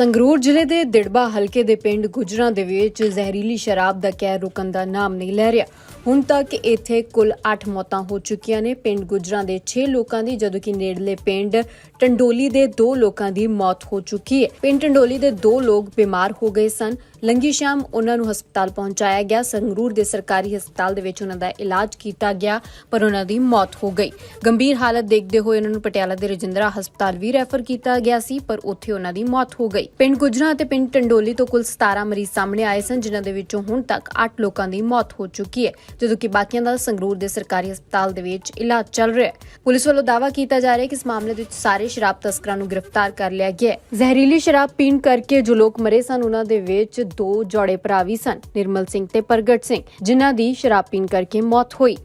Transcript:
ਸੰਗਰੂਰ ਜ਼ਿਲ੍ਹੇ ਦੇ ਦਿੜਬਾ ਹਲਕੇ ਦੇ ਪਿੰਡ ਗੁਜਰਾਂ ਦੇ ਵਿੱਚ ਜ਼ਹਿਰੀਲੀ ਸ਼ਰਾਬ ਦਾ ਕਹਿਰ ਰੁਕਣ ਦਾ ਨਾਮ ਨਹੀਂ ਲੈ ਰਿਹਾ। ਹੁਣ ਤੱਕ ਇੱਥੇ ਕੁੱਲ 8 ਮੌਤਾਂ ਹੋ ਚੁੱਕੀਆਂ ਨੇ। ਪਿੰਡ ਗੁਜਰਾਂ ਦੇ 6 ਲੋਕਾਂ ਦੀ, ਜਦੋਂ ਕਿ ਨੇੜਲੇ ਪਿੰਡ ਟੰਡੋਲੀ ਦੇ 2 ਲੋਕਾਂ ਦੀ ਮੌਤ ਹੋ ਚੁੱਕੀ ਹੈ। ਪਿੰਡ ਟੰਡੋਲੀ ਦੇ 2 ਲੋਕ ਬਿਮਾਰ ਹੋ ਗਏ ਸਨ। ਲੰਗੀ ਸ਼ਾਮ ਉਹਨਾਂ ਨੂੰ ਹਸਪਤਾਲ ਪਹੁੰਚਾਇਆ ਗਿਆ। ਸੰਗਰੂਰ ਦੇ ਸਰਕਾਰੀ ਹਸਪਤਾਲ ਦੇ ਵਿੱਚ ਉਹਨਾਂ ਦਾ ਇਲਾਜ ਕੀਤਾ ਗਿਆ, ਪਰ ਉਹਨਾਂ ਦੀ ਮੌਤ ਹੋ ਗਈ। ਗੰਭੀਰ ਹਾਲਤ ਦੇਖਦੇ ਹੋਏ ਉਹਨਾਂ ਨੂੰ ਪਟਿਆਲਾ ਦੇ ਰਜਿੰਦਰਾ ਹਸਪਤਾਲ ਵੀ ਰੈਫਰ ਕੀਤਾ ਗਿਆ ਸੀ, ਪਰ ਉੱਥੇ ਉਹਨਾਂ ਦੀ ਮੌਤ ਹੋ ਗਈ। ਪਿੰਡ ਗੁਜਰਾ ਅਤੇ ਪਿੰਡ ਟੰਡੋਲੀ ਤੋਂ ਕੁੱਲ 17 ਮਰੀਜ਼ ਸਾਹਮਣੇ ਆਏ ਸਨ, ਜਿਨ੍ਹਾਂ ਦੇ ਵਿੱਚੋਂ ਹੁਣ ਤੱਕ 8 ਲੋਕਾਂ ਦੀ ਮੌਤ ਹੋ ਚੁੱਕੀ ਹੈ, ਜਦੋਂ ਕਿ ਬਾਕੀਆਂ ਦਾ ਸੰਗਰੂਰ ਦੇ ਸਰਕਾਰੀ ਹਸਪਤਾਲ ਦੇ ਵਿੱਚ ਇਲਾਜ ਚੱਲ ਰਿਹਾ ਹੈ। ਪੁਲਿਸ ਵੱਲੋਂ ਦਾਅਵਾ ਕੀਤਾ ਜਾ ਰਿਹਾ ਹੈ ਕਿ ਇਸ ਮਾਮਲੇ ਦੇ ਵਿੱਚ ਸਾਰੇ ਸ਼ਰਾਬ ਤਸਕਰਾਂ ਨੂੰ ਗ੍ਰਿਫਤਾਰ ਕਰ ਲਿਆ ਗਿਆ ਹੈ। ਜ਼ਹਿਰੀਲੀ ਸ਼ਰਾਬ ਪੀਣ ਕਰਕੇ ਜੋ ਲੋਕ ਮਰੇ ਸਨ, ਉਹਨਾਂ ਦੇ ਵਿੱਚ ਦੋ ਜੋੜੇ ਭਰਾ ਵੀ ਸਨ, ਨਿਰਮਲ ਸਿੰਘ ਤੇ ਪ੍ਰਗਟ ਸਿੰਘ, ਜਿਨ੍ਹਾਂ ਦੀ ਸ਼ਰਾਬ ਪੀਣ ਕਰਕੇ ਮੌਤ ਹੋਈ।